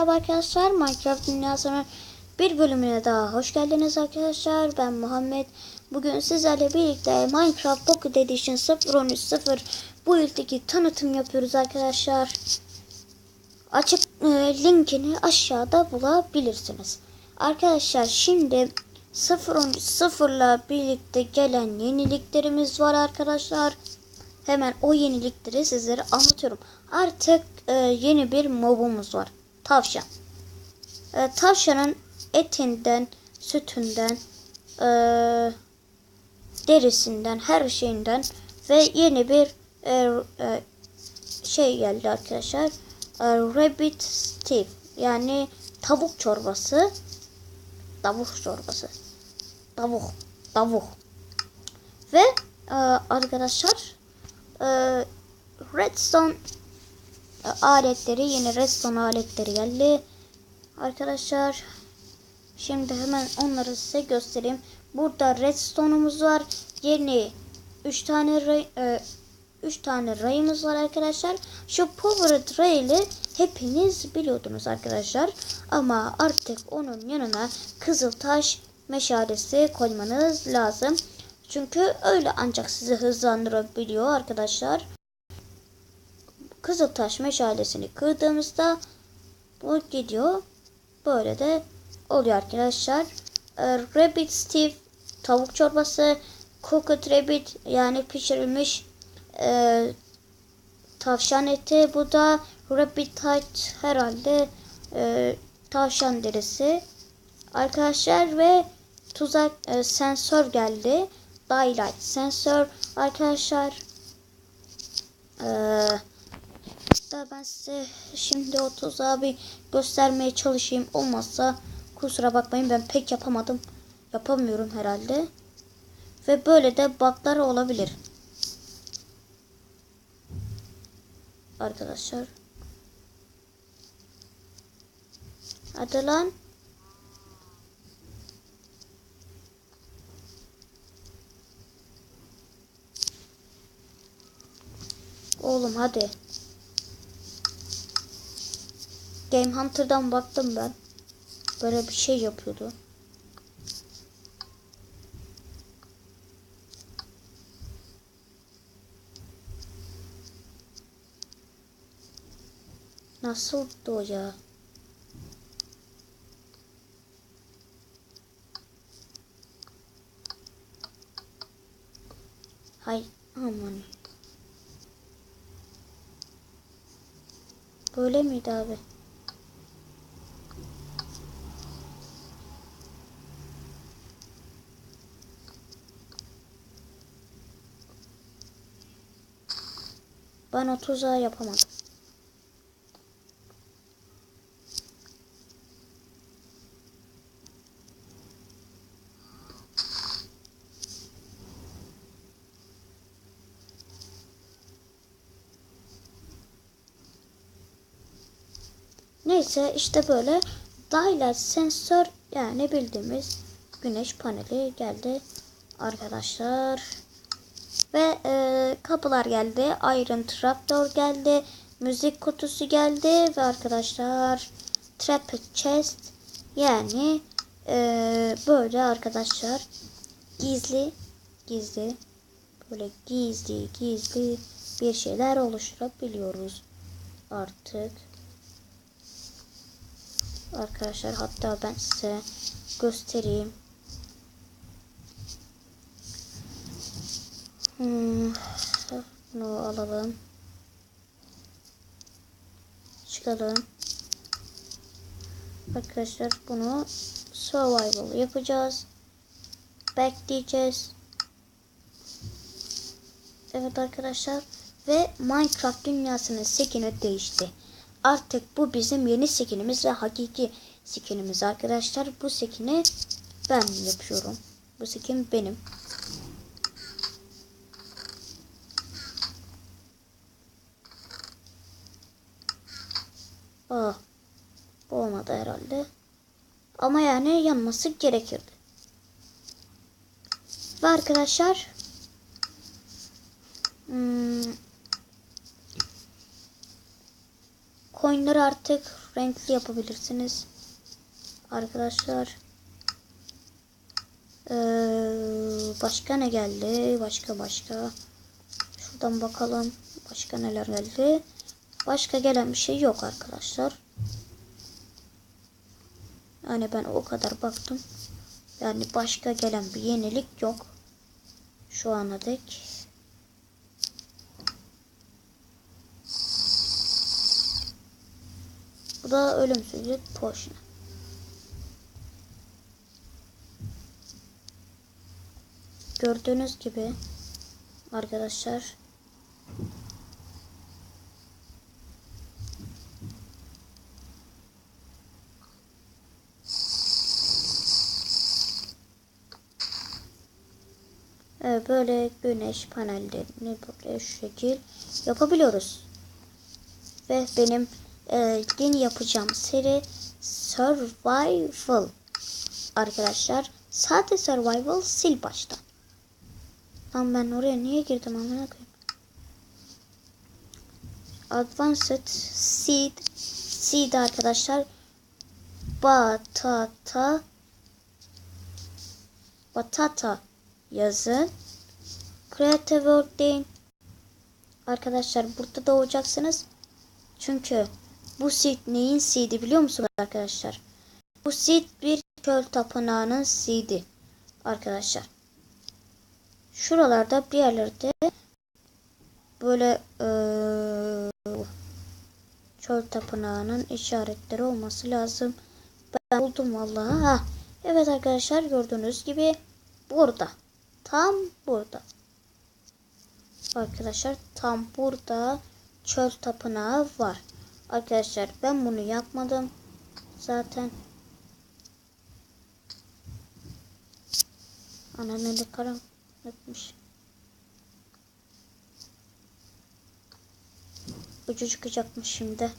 merhaba arkadaşlar. Minecraft dünyasının bir bölümüne daha hoş geldiniz arkadaşlar. Ben Muhammed. Bugün sizlerle birlikte Minecraft Pocket Edition 0.13.0 bu ilkteki tanıtım yapıyoruz arkadaşlar. Açık e, linkini aşağıda bulabilirsiniz. Arkadaşlar şimdi 0.13.0 ile birlikte gelen yeniliklerimiz var arkadaşlar. Hemen o yenilikleri sizlere anlatıyorum. Artık e, yeni bir mobumuz var. Tavşan. E, tavşanın etinden, sütünden, e, derisinden, her şeyinden ve yeni bir e, e, şey geldi arkadaşlar. E, rabbit stew yani tavuk çorbası. Tavuk çorbası. Tavuk. Tavuk. Ve e, arkadaşlar e, redstone aletleri yeni redstone aletleri geldi. Arkadaşlar şimdi hemen onları size göstereyim. Burada redstone'umuz var. Yeni 3 tane ray, 3 tane rayımız var arkadaşlar. Şu powered ray'li hepiniz biliyordunuz arkadaşlar. Ama artık onun yanına kızıl taş meşalesi koymanız lazım. Çünkü öyle ancak sizi hızlandırabiliyor arkadaşlar. Kızıltaş meşalesini kırdığımızda bu gidiyor. Böyle de oluyor arkadaşlar. Ee, rabbit stew tavuk çorbası, cooked rabbit yani pişirilmiş e, tavşan eti. Bu da rabbit heart herhalde e, tavşan derisi. Arkadaşlar ve tuzak e, sensör geldi. Daylight sensör arkadaşlar. Ee, da ben size şimdi o tuzağı bir göstermeye çalışayım. Olmazsa kusura bakmayın ben pek yapamadım. Yapamıyorum herhalde. Ve böyle de bug'lar olabilir. Arkadaşlar. Hadi lan. Oğlum hadi. Game Hunter'dan baktım ben. Böyle bir şey yapıyordu. Nasıl o ya? Hay aman. Böyle miydi abi? Ben o tuzağı yapamadım. Neyse işte böyle daylight sensör yani bildiğimiz güneş paneli geldi arkadaşlar. Ve e, kapılar geldi. Iron Trapdoor geldi. Müzik kutusu geldi. Ve arkadaşlar Trap Chest yani e, böyle arkadaşlar gizli gizli böyle gizli gizli bir şeyler oluşturabiliyoruz artık. Arkadaşlar hatta ben size göstereyim. Hmm, bunu alalım. Çıkalım. Arkadaşlar bunu survival yapacağız. Back diyeceğiz. Evet arkadaşlar ve Minecraft dünyasının skini değişti. Artık bu bizim yeni skinimiz ve hakiki skinimiz arkadaşlar. Bu skini ben yapıyorum. Bu skin benim. Aa, bu olmadı herhalde. Ama yani yanması gerekirdi. Ve arkadaşlar hmm, coinleri artık renkli yapabilirsiniz. Arkadaşlar. Başka ne geldi? Başka başka. Şuradan bakalım. Başka neler geldi? Başka gelen bir şey yok arkadaşlar. Yani ben o kadar baktım. Yani başka gelen bir yenilik yok. Şu ana dek. Bu da ölümsüzlük potion. Gördüğünüz gibi arkadaşlar Evet, böyle güneş panellerini böyle şu şekil yapabiliyoruz. Ve benim e, yeni yapacağım seri Survival. Arkadaşlar sade Survival sil baştan. Lan ben oraya niye girdim amına koyayım? Advanced Seed Seed arkadaşlar Batata Batata yazın. Creative World deyin. Arkadaşlar burada doğacaksınız. Çünkü bu seed neyin seed'i biliyor musunuz arkadaşlar? Bu seed bir çöl tapınağının seed'i arkadaşlar. Şuralarda bir yerlerde böyle eee, çöl tapınağının işaretleri olması lazım. Ben buldum vallahi. Ha. Evet arkadaşlar gördüğünüz gibi burada. Tam burada. Arkadaşlar tam burada çöl tapınağı var. Arkadaşlar ben bunu yapmadım. Zaten Ananı da karanlıkmış. Ucu çıkacakmış şimdi.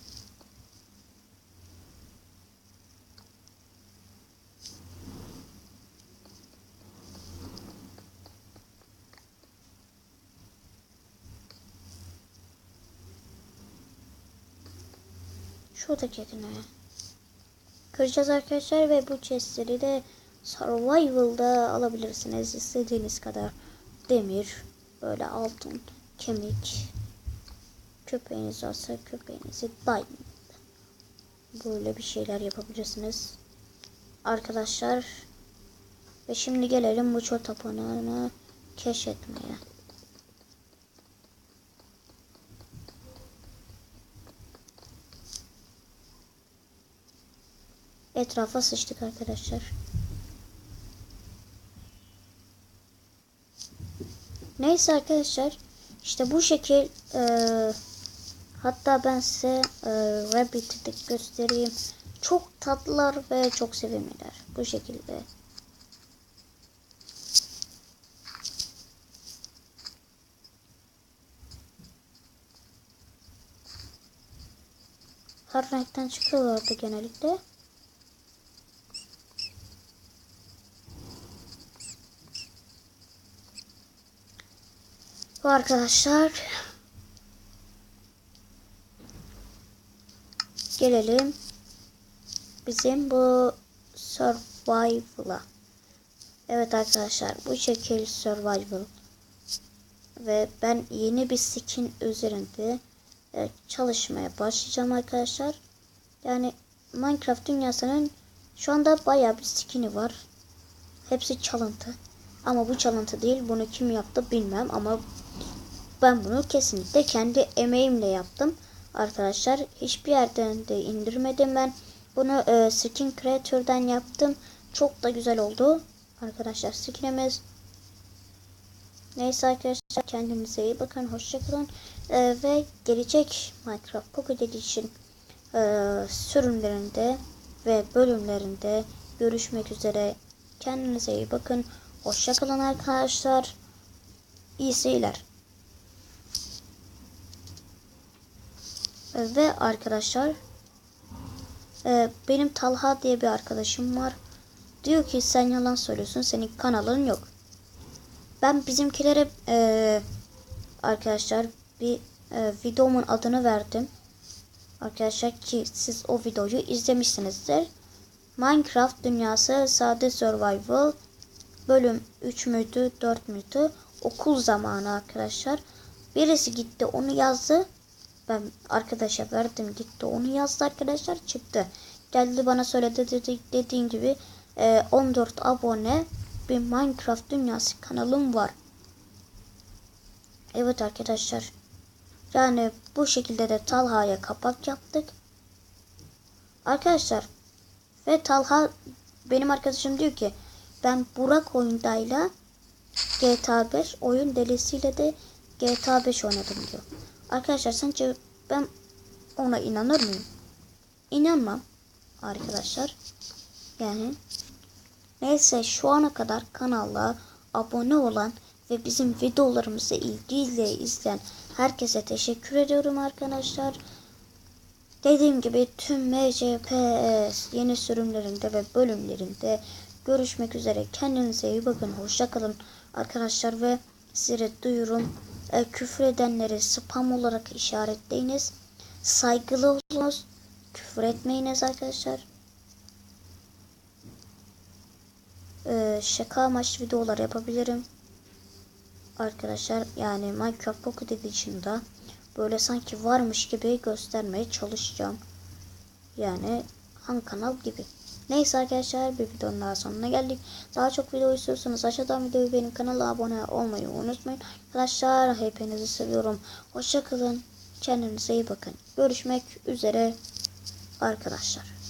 Şuradaki ne? Kıracağız arkadaşlar ve bu chestleri de Survival'da alabilirsiniz. istediğiniz kadar demir, böyle altın, kemik. Köpeğiniz varsa köpeğinizi diamond. Böyle bir şeyler yapabilirsiniz. Arkadaşlar ve şimdi gelelim bu çöl tapınağını keşfetmeye. Etrafa sıçtık arkadaşlar. Neyse arkadaşlar. işte bu şekil e, hatta ben size e, Rabbit'i göstereyim. Çok tatlılar ve çok sevimliler. Bu şekilde. Her renkten çıkıyorlardı genellikle. Arkadaşlar gelelim bizim bu survival'a. Evet arkadaşlar bu şekil survival ve ben yeni bir skin üzerinde e, çalışmaya başlayacağım arkadaşlar. Yani Minecraft dünyasının şu anda bayağı bir skin'i var. Hepsi çalıntı. Ama bu çalıntı değil. Bunu kim yaptı bilmem ama ben bunu kesinlikle kendi emeğimle yaptım. Arkadaşlar hiçbir yerden de indirmedim ben. Bunu e, Skin Creator'dan yaptım. Çok da güzel oldu. Arkadaşlar skinimiz. Neyse arkadaşlar kendinize iyi bakın. Hoşçakalın. E, ve gelecek Minecraft Pocket Edition e, sürümlerinde ve bölümlerinde görüşmek üzere. Kendinize iyi bakın. Hoşçakalın arkadaşlar. İyi seyirler. Ve arkadaşlar e, benim Talha diye bir arkadaşım var. Diyor ki sen yalan söylüyorsun. Senin kanalın yok. Ben bizimkilere e, arkadaşlar bir e, videomun adını verdim. Arkadaşlar ki siz o videoyu izlemişsinizdir. Minecraft dünyası sade survival bölüm 3 müydü 4 müydü okul zamanı arkadaşlar. Birisi gitti onu yazdı. Ben arkadaşa verdim gitti onu yazdı arkadaşlar çıktı. Geldi bana söyledi dedi, dediğin gibi e, 14 abone bir Minecraft dünyası kanalım var. Evet arkadaşlar. Yani bu şekilde de Talha'ya kapak yaptık. Arkadaşlar ve Talha benim arkadaşım diyor ki ben Burak oyundayla GTA 5 oyun delisiyle de GTA 5 oynadım diyor. Arkadaşlar sence ben ona inanır mıyım? İnanmam arkadaşlar. Yani neyse şu ana kadar kanala abone olan ve bizim videolarımızı ilgiyle izleyen herkese teşekkür ediyorum arkadaşlar. Dediğim gibi tüm MCPS yeni sürümlerinde ve bölümlerinde görüşmek üzere. Kendinize iyi bakın. Hoşça kalın arkadaşlar ve size duyurum. E, küfür edenleri spam olarak işaretleyiniz. Saygılı olunuz. Küfür etmeyiniz arkadaşlar. E, şaka amaçlı videolar yapabilirim. Arkadaşlar yani Minecraft Pocket Edition'da böyle sanki varmış gibi göstermeye çalışacağım. Yani han kanal gibi. Neyse arkadaşlar bir videonun daha sonuna geldik. Daha çok video istiyorsanız aşağıdan videoyu benim kanala abone olmayı unutmayın. Arkadaşlar hepinizi seviyorum. Hoşçakalın. Kendinize iyi bakın. Görüşmek üzere arkadaşlar.